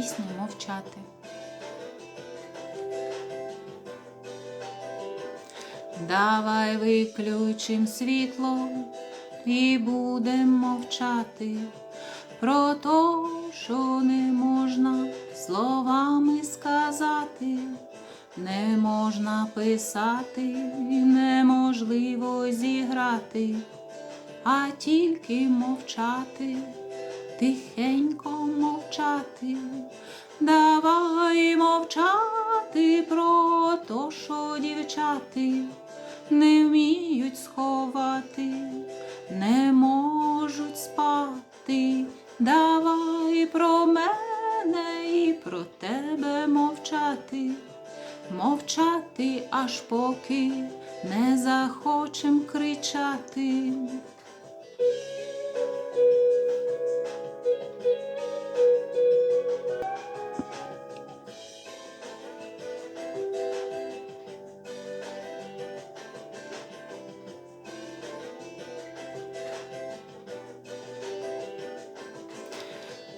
пісні мовчати. Давай виключим світло і будем мовчати про то, що не можна словами сказати, не можна писати, неможливо зіграти, а тільки мовчати, тихенько мовчати, давай мовчати про то, що дівчати не вміють сховати, не можуть спати. Давай про мене і про тебе мовчати, мовчати, аж поки не захочем кричати.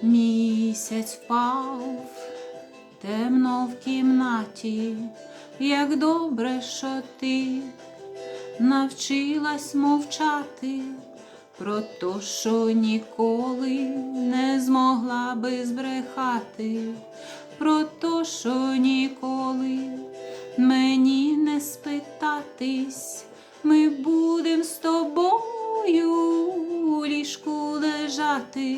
Місяць впав темно в кімнаті, як добре, що ти навчилась мовчати про то, що ніколи не змогла би збрехати, про то, що ніколи мені не спитатись, ми будем з тобою у ліжку лежати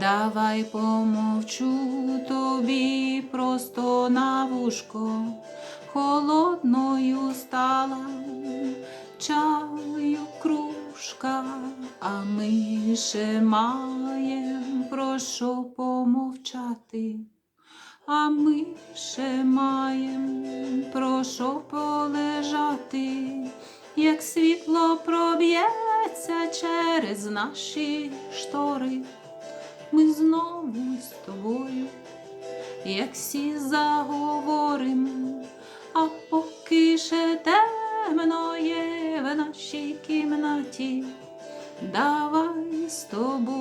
Давай помовчу тобі просто на вушко, холодною стала чаю кружка, а ми ще маєм про що помовчати, а ми ще маєм про що полежати, як світло проб'ється через наші штори ми знову з тобою, як всі заговорим, а поки ще темно є в нашій кімнаті, давай з тобою.